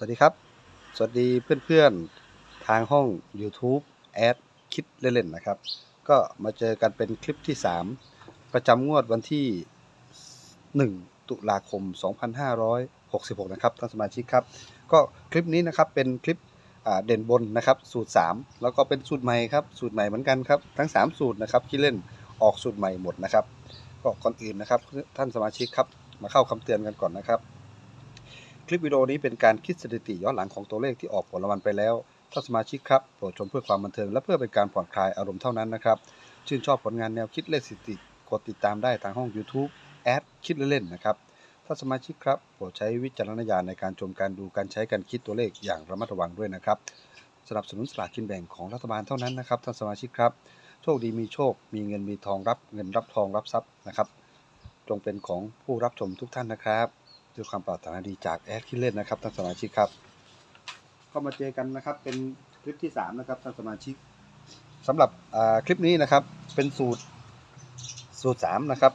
สวัสดีครับ สวัสดีเพื่อนๆ ทางห้อง YouTube แอดคิดเล่นๆนะครับ ก็มาเจอกันเป็นคลิปที่ 3 ประจำงวดวันที่ 1 ตุลาคม 2566 นะครับท่านสมาชิกครับ ก็คลิปนี้นะครับเป็นคลิปเด่นบนนะครับ สูตร 3 แล้วก็เป็นสูตรใหม่ครับ สูตรใหม่เหมือนกันครับ ทั้ง 3 สูตรนะครับที่เล่นออกสูตรใหม่หมดนะครับ ก็ก่อนอื่นนะครับท่านสมาชิกครับมาเข้าคำเตือนกันก่อนนะครับ คลิปวิดีโอนี้เป็นการคิดสถิติย้อนหลังของตัวเลขที่ออกผลรางวัลไปแล้วท่านสมาชิกครับโปรดชมเพื่อความบันเทิงและเพื่อเป็นการผ่อนคลายอารมณ์เท่านั้นนะครับ ชื่นชอบผลงานแนวคิดเลขสถิติกดติดตามได้ทางห้อง YouTube แอดคิดเล่นๆนะครับท่านสมาชิกครับโปรดใช้วิจารณญาณในการชมการดูการใช้การคิดตัวเลขอย่างระมัดระวังด้วยนะครับ สนับสนุนสลากกินแบ่งของรัฐบาลเท่านั้นนะครับท่านสมาชิกครับ โชคดีมีโชค มีเงินมีทองรับเงินรับทองรับทรัพย์นะครับ จงเป็นของผู้รับชมทุกท่านนะครับ ด้วยความปรารถนาดีจากแอดคิดเล่นนะครับท่านสมาชิกครับก็มาเจอกันนะครับเป็นคลิปที่ 3 นะครับท่านสมาชิกสำหรับอ่าคลิปนี้นะครับเป็นสูตรสูตร3นะครับ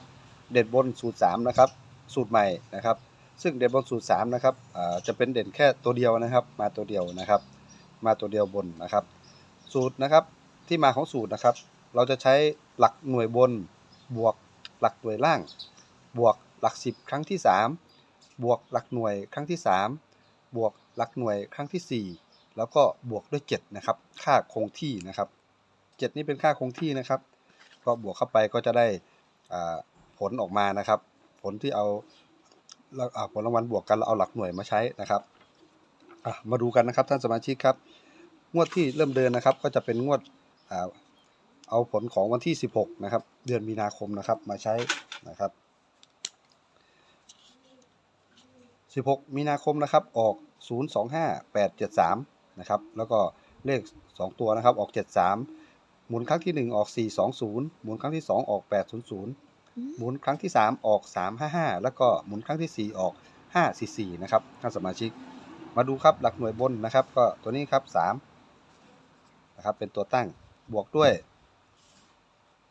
เด่นบนสูตร3นะครับสูตรใหม่นะครับ ซึ่งเด่นบนสูตร3นะครับอ่าจะเป็นเด่นแค่ตัวเดียวนะครับ มาตัวเดียวนะครับ มาตัวเดียวบนนะครับ สูตรนะครับที่มาของสูตรนะครับ เราจะใช้หลักหน่วยบนบวกหลักหน่วยล่าง บวกหลัก 10 ครั้งที่ 3 บวกหลักหน่วยครั้งที่ 3 บวกหลักหน่วยครั้งที่ 4 แล้วก็บวกด้วย7นะครับ ค่าคงที่นะครับ 7 นี่เป็นค่าคงที่นะครับ ก็บวกเข้าไปก็จะได้ผลออกมานะครับ ผลที่เอาผลรางวัลบวกกันแล้วเอาหลักหน่วยมาใช้นะครับมาดูกันนะครับท่านสมาชิกครับ งวดที่เริ่มเดินนะครับ ก็จะเป็นงวดเอาผลของวันที่ 16 นะครับ เดือนมีนาคมนะครับมาใช้นะครับ 16 มีนาคมนะครับ ออก 025873 นะครับ แล้วก็เลข 2 ตัวนะครับ ออก 73 หมุนครั้งที่ 1 ออก 420 หมุนครั้งที่ 2 ออก 800 หมุนครั้งที่ 3 ออก 355 แล้วก็หมุนครั้งที่ 4 ออก 544 นะครับท่านสมาชิก มาดูครับหลักหน่วยบนนะครับ ก็ตัวนี้ครับ 3 นะครับ เป็นตัวตั้ง บวกด้วย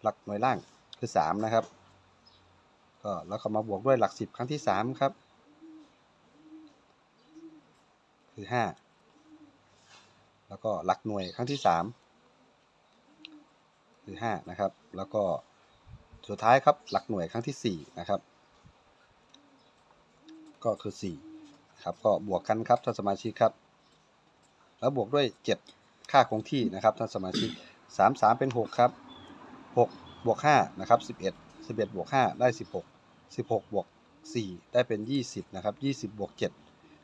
หลักหน่วยล่างคือ 3 นะครับก็แล้วก็มาบวกด้วยหลัก 10 ครั้งที่ 3 ครับ คือห้าแล้วก็หลักหน่วยครั้งที่สามคือห้านะครับ แล้วก็สุดท้ายครับหลักหน่วยครั้งที่สี่นะครับ ก็คือสี่ครับก็บวกกันครับท่านสมาชิกครับ แล้วบวกด้วยเจ็ดค่าคงที่นะครับท่านสมาชิกสามสามเป็นหกครับหกบวกห้านะครับสิบเอ็ดสิบเอ็ดบวกห้าได้สิบหกสิบหกบวกสี่ได้เป็นยี่สิบนะครับยี่สิบบวกเจ็ด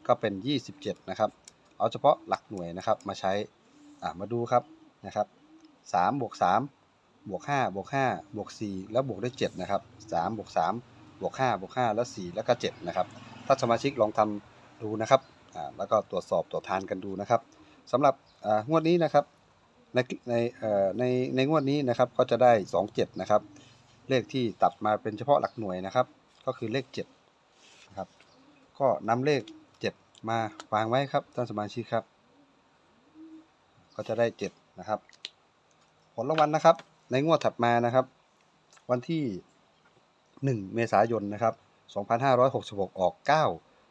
ก็เป็น 27 นะครับ เอาเฉพาะหลักหน่วยนะครับมาใช้มาดูครับนะครับ3บวก3บวก5บวก5บวก4แล้วบวกด้วย7นะครับ3บวก3บวก5บวก5แล้ว 4 แล้วก็7นะครับ ถ้าสมาชิกลองทำดูนะครับแล้วก็ตรวจสอบตรวจทานกันดูนะครับสำหรับงวดนี้นะครับในในในในงวดนี้นะครับก็จะได้ 27 นะครับ เลขที่ตัดมาเป็นเฉพาะหลักหน่วยนะครับ ก็คือเลข7นะครับก็นำเลข มาวางไว้ครับท่านสมาชิกครับ ก็จะได้7นะครับ ผลรางวัลนะครับ ในงวดถัดมานะครับ วันที่ 1 เมษายนนะครับ 2566 ออก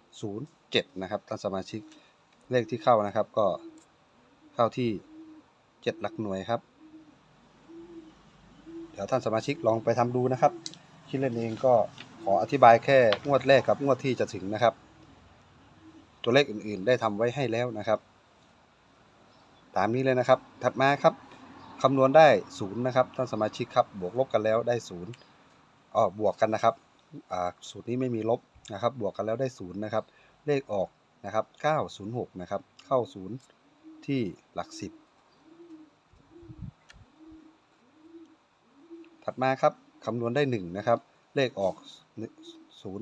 907 นะครับท่านสมาชิกเลขที่เข้านะครับ ก็เข้าที่ 7 หลักหน่วยครับ เดี๋ยวท่านสมาชิกลองไปทำดูนะครับ คิดเล่นเองก็ขออธิบายแค่งวดแรกกับงวดที่จะถึงนะครับ ตัวเลขอื่น ๆ ได้ทำไว้ให้แล้วนะครับ ตามนี้เลยนะครับ ถัดมาครับคำนวณได้ศูนย์นะครับท่านสมาชิกครับบวกลบกันแล้วได้ศูนย์อ๋อบวกกันนะครับอ่าสูตรนี้ไม่มีลบนะครับ บวกกันแล้วได้ศูนย์นะครับ เลขออกนะครับ 906 นะครับ เข้าศูนย์ที่หลักสิบถัดมาครับคำนวณได้1นะครับ เลขออก 019 สูต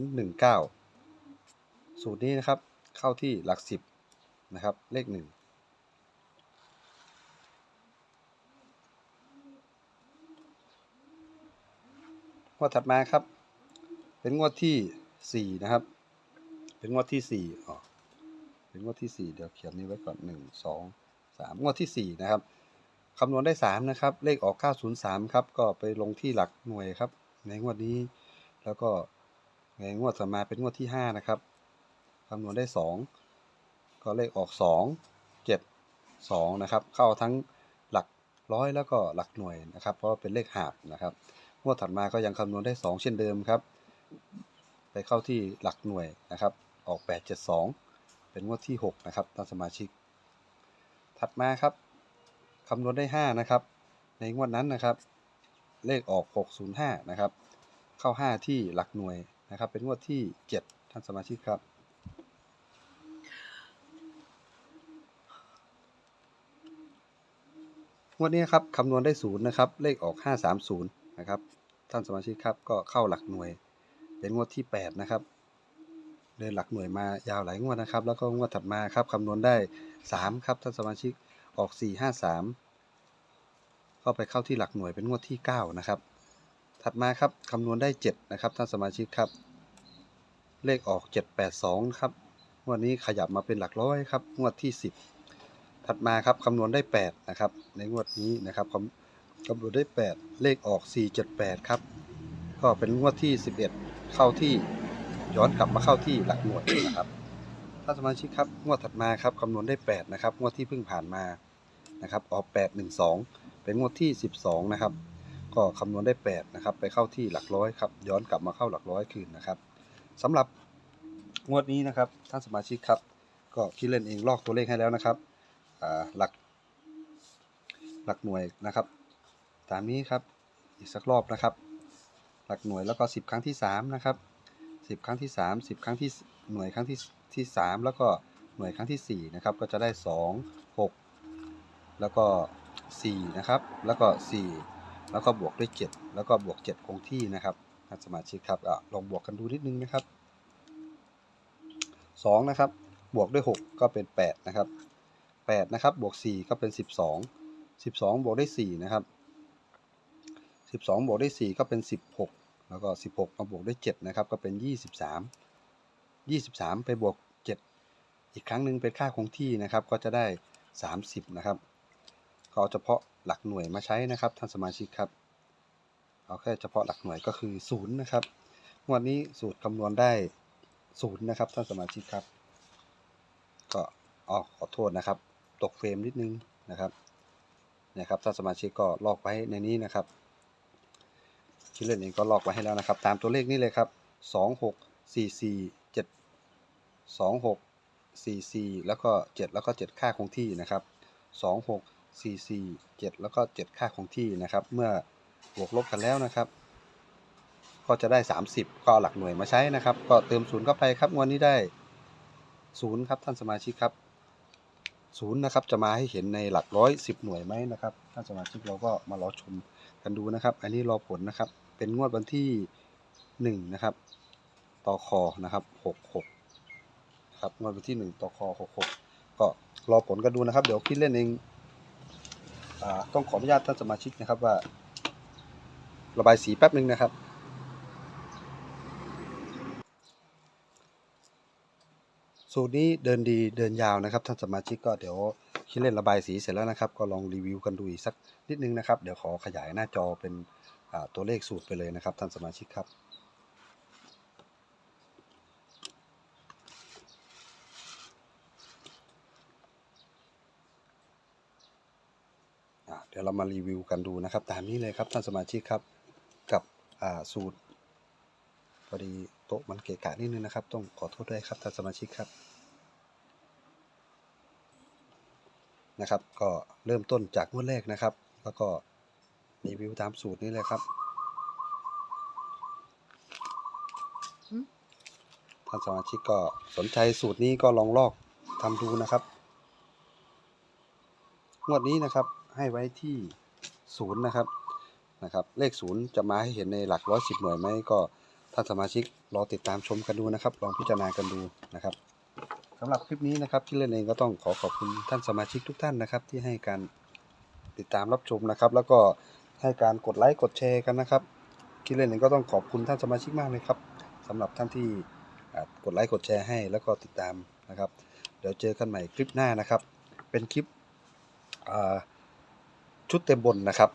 รนี้นะครับ เข้าที่หลัก10นะครับ เลข1งงวดถัดมาครับ เป็นงวดที่4นะครับ เป็นงวดที่4อ๋อเป็นงวดที่4เดี๋ยวเขียนนี้ไว้ก่อน1 2 3งสองสามงวดที่4นะครับคำนวณได้3นะครับ เลขออก903ครับ ก็ไปลงที่หลักหน่วยครับ ในงวดนี้ แล้วก็ในงวดต่อมาเป็นงวดที่5นะครับ คำนวณได้ 2 ก็เลขออกสองเจ็ดสองนะครับ เข้าทั้งหลักร้อยแล้วก็หลักหน่วยนะครับ เพราะเป็นเลขหาบนะครับงวดถัดมาก็ยังคำนวณได้สองเช่นเดิมครับ ไปเข้าที่หลักหน่วยนะครับ ออกแปดเจ็ดสองเป็นงวดที่หกนะครับท่านสมาชิก ถัดมาครับคำนวณได้ห้านะครับ ในงวดนั้นนะครับ เลขออกหกศูนย์ห้านะครับ เข้าห้าที่หลักหน่วยนะครับ เป็นงวดที่เจ็ดท่านสมาชิกครับ งวดนี้ครับคำนวณได้ศูนย์นะครับ เลขออก 530 นะครับ ท่านสมาชิกครับก็เข้าหลักหน่วย เป็นงวดที่ 8 นะครับ เดินหลักหน่วยมายาวหลายงวดนะครับ แล้วก็งวดถัดมาครับคำนวณได้ 3 ครับท่านสมาชิกออก 4 5 3 ก็ไปเข้าที่หลักหน่วยเป็นงวดที่ 9 นะครับ ถัดมาครับคำนวณได้ 7 นะครับท่านสมาชิกครับ เลขออก 782 ครับงวดนี้ขยับมาเป็นหลักร้อยครับงวดที่ 10 ถัดมาครับคำนวณได้ 8 นะครับ ในงวดนี้นะครับคำคำนวณได้ 8 เลขออก 478 ครับ ก็เป็นงวดที่ 11 เข้าที่ย้อนกลับมาเข้าที่หลักหน่วยนะครับถ้าสมาชิกครับงวดถัดมาครับคำนวณได้ 8 นะครับ งวดที่เพิ่งผ่านมานะครับออก 812 เป็นงวดที่ 12 นะครับ ก็คำนวณได้ 8 นะครับ ไปเข้าที่หลักร้อยครับ ย้อนกลับมาเข้าหลักร้อยคืนนะครับสำหรับงวดนี้นะครับท่านสมาชิกครับ ก็คิดเล่นเองลอกตัวเลขให้แล้วนะครับ หลัก หลักหน่วยนะครับ ตามนี้ครับอีกสักรอบนะครับ หลักหน่วยแล้วก็ 10 ครั้งที่ 3 นะครับ 10 ครั้งที่ 3 10 ครั้งที่หน่วยครั้งที่ที่3แล้วก็หน่วยครั้งที่ 4 นะครับ ก็จะได้ 2 6 แล้วก็ 4 นะครับ แล้วก็ 4 แล้วก็บวกด้วย 7 แล้วก็บวก 7 คงที่นะครับท่านสมาชิกครับอลองบวกกันดูนิดนึงนะครับ2นะครับ บวกด้วย 6 ก็เป็น 8 นะครับ 8 นะครับ บวก 4 ก็เป็น 12 12 บวกได้ 4 นะครับ 12 บวกได้ 4 ก็เป็น 16 แล้วก็ 16 มาบวกได้ 7 นะครับ ก็เป็น 23 23 ไปบวก 7 อีกครั้งหนึ่งเป็นค่าคงที่นะครับ ก็จะได้ 30 นะครับก็เอเฉพาะหลักหน่วยมาใช้นะครับ ท่านสมาชิกครับ เอาแค่เฉพาะหลักหน่วยก็คือ 0 นะครับงวดนี้สูตรคำนวณได้ 0 นะครับ ท่านสมาชิกครับ ก็อ๋อขอโทษนะครับ ตกเฟรมนิดนึงนะครับเนี่ยครับถ้าสมาชิกก็ลอกไว้ในนี้นะครับคิดเล่นเองก็ลอกไว้ให้แล้วนะครับ ตามตัวเลขนี้เลยครับสองหกสี่สี่เจ็ดสองหกสี่สี่แล้วก็เจ็ดแล้วก็เจ็ดค่าคงที่นะครับสองหกสี่สี่เจ็ดแล้วก็เจ็ดค่าคงที่นะครับ เมื่อบวกลบกันแล้วนะครับ ก็จะได้ 30 ก็เอาหลักหน่วยมาใช้นะครับ ก็เติมศูนย์เข้าไปครับงวดนี้ได้ศูนย์ครับท่านสมาชิกครับ ศูนย์นะครับ จะมาให้เห็นในหลักร้อยสิบหน่วยไหมนะครับท่านสมาชิกเราก็มารอชมกันดูนะครับ อันนี้รอผลนะครับ เป็นงวดวันที่หนึ่งนะครับ ต่อคอนะครับหกหกครับงวดวันที่หนึ่งต่อคอหกหกก็รอผลกันดูนะครับ เดี๋ยวคิดเล่นเองอ่าต้องขออนุญาตท่านสมาชิกนะครับว่า ระบายสีแป๊บหนึ่งนะครับ สูตรนี้เดินดีเดินยาวนะครับท่านสมาชิกก็เดี๋ยวคิดเล่นระบายสีเสร็จแล้วนะครับ ก็ลองรีวิวกันดูอีกสักนิดนึงนะครับ เดี๋ยวขอขยายหน้าจอเป็นตัวเลขสูตรไปเลยนะครับท่านสมาชิกครับเดี๋ยวเรามารีวิวกันดูนะครับ ตามนี้เลยครับท่านสมาชิกครับกับสูตรพอดีโต๊ะมันเกะกะนิดนึงนะครับ ต้องขอโทษด้วยครับท่านสมาชิกครับ นะครับ ก็เริ่มต้นจากงวดแรกนะครับ แล้วก็รีวิวตามสูตรนี้เลยครับท่านสมาชิกก็สนใจสูตรนี้ก็ลองลอกทำดูนะครับ งวดนี้นะครับให้ไว้ที่ศูนย์นะครับนะครับเลขศูนย์จะมาให้เห็นในหลักร้อยสิบหน่วยไหมก็ท่านสมาชิกรอติดตามชมกันดูนะครับ ลองพิจารณากันดูนะครับ สำหรับคลิปนี้นะครับที่เล่นเองก็ต้องขอขอบคุณท่านสมาชิกทุกท่านนะครับ ที่ให้การติดตามรับชมนะครับ แล้วก็ให้การกดไลค์กดแชร์กันนะครับที่เล่นเองก็ต้องขอบคุณท่านสมาชิกมากเลยครับสำหรับท่านที่กดไลค์กดแชร์ให้ แล้วก็ติดตามนะครับ เดี๋ยวเจอกันใหม่คลิปหน้านะครับ เป็นคลิปชุดเต็มบนนะครับ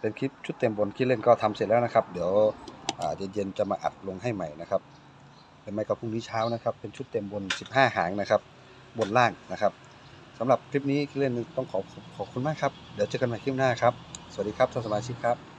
เป็นคลิปชุดเต็มบนที่เล่นก็ทำเสร็จแล้วนะครับ เดี๋ยวเย็นๆจะมาอัดลงให้ใหม่นะครับ รือไม่ก็พรุ่งนี้เช้านะครับ เป็นชุดเต็มบน 15 หางนะครับ บนล่างนะครับสำหรับคลิปนี้เล่นต้องขอขอบคุณมากครับ เดี๋ยวเจอกันใหม่คลิปหน้าครับ สวัสดีครับท่านสมาชิกครับ